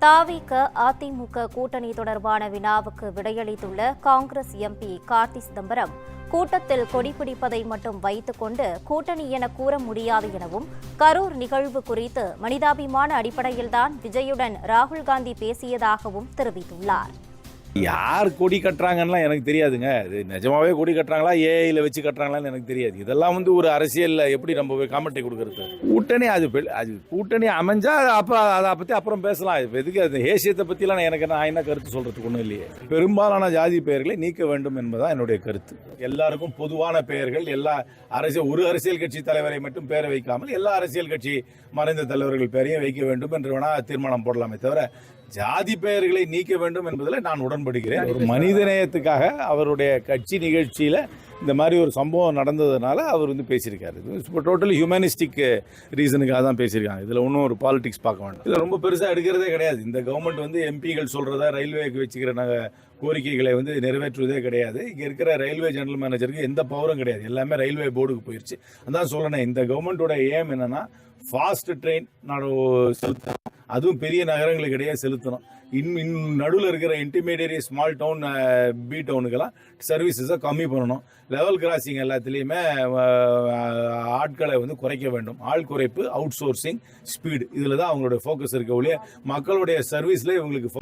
தாவிக அதிமுக கூட்டணி தொடர்பான வினாவுக்கு விடையளித்துள்ள காங்கிரஸ் எம்பி கார்த்தி சிதம்பரம் கூட்டத்தில் கொடி பிடிப்பதை மட்டும் வைத்துக்கொண்டு கூட்டணி என கூற முடியாது எனவும் கரூர் நிகழ்வு குறித்து மனிதாபிமான அடிப்படையில்தான் விஜயுடன் ராகுல் காந்தி பேசியதாகவும் தெரிவித்துள்ளார். யார் கொடி கட்டுறாங்கன்னுலாம் எனக்கு தெரியாதுங்க. இது நிஜமாவே கொடி கட்டுறாங்களா ஏஐல வச்சு கட்டுறாங்களான்னு எனக்கு தெரியாது. இதெல்லாம் வந்து ஒரு அரசியல்ல எப்படி நம்ம போய் காமெண்ட்டை கொடுக்கறது? கூட்டணி அது அது கூட்டணி அமைஞ்சா அப்போ அப்புறம் அதை பற்றி அப்புறம் பேசலாம். இப்போ எதுக்கு அது ஏசியத்தை பற்றிலாம் எனக்கு நான் என்ன கருத்து சொல்கிறதுக்கு ஒன்றும் இல்லையே. பெரும்பாலான ஜாதி பெயர்களை நீக்க வேண்டும் என்பதுதான் என்னுடைய கருத்து. எல்லாருக்கும் பொதுவான பெயர்கள் எல்லா அரசியல் ஒரு அரசியல் கட்சி தலைவரை மட்டும் பேரை வைக்காமல் எல்லா அரசியல் கட்சி மறைந்த தலைவர்கள் பேரையும் வைக்க வேண்டும் என்று வேணா தீர்மானம் போடலாமே தவிர ஜாதி பெயர்களை நீக்க வேண்டும் என்பதில் நான் உடன்படுகிறேன். ஒரு மனிதநேயத்துக்காக அவருடைய கட்சி நிகழ்ச்சியில் இந்த மாதிரி ஒரு சம்பவம் நடந்ததுனால அவர் வந்து பேசியிருக்காரு. இப்போ டோட்டலி ஹியூமனிஸ்டிக் ரீசனுக்காக தான் பேசியிருக்காங்க. இதில் ஒன்றும் ஒரு பாலிடிக்ஸ் பார்க்க வேண்டாம். இதில் ரொம்ப பெருசாக எடுக்கிறதே கிடையாது. இந்த கவர்மெண்ட் வந்து எம்பிகள் சொல்கிறத ரயில்வேக்கு வச்சுக்கிற நாங்கள் கோரிக்கைகளை வந்து நிறைவேற்றுவதே கிடையாது. இங்கே இருக்கிற ரயில்வே ஜெனரல் மேனேஜருக்கு எந்த பவரும் கிடையாது. எல்லாமே ரயில்வே போர்டுக்கு போயிடுச்சு அதான் சொல்லணும். இந்த கவர்மெண்ட்டோட ஏம் என்னன்னா ஃபாஸ்ட் ட்ரெயின் நான் செலுத்தணும் அதுவும் பெரிய நகரங்களுக்கு இடையே செலுத்தணும். இன் இன் நடுவில் இருக்கிற இன்டிமீடியரி ஸ்மால் டவுன் பி டவுனுக்கெல்லாம் சர்வீசஸை கம்மி பண்ணணும். லெவல் கிராசிங் எல்லாத்துலேயுமே ஆட்களை வந்து குறைக்க வேண்டும். ஆள் குறைப்பு அவுட் சோர்சிங் ஸ்பீடு இதில் தான் அவங்களோட ஃபோக்கஸ் இருக்க ஒழிய மக்களுடைய சர்வீஸில் இவங்களுக்கு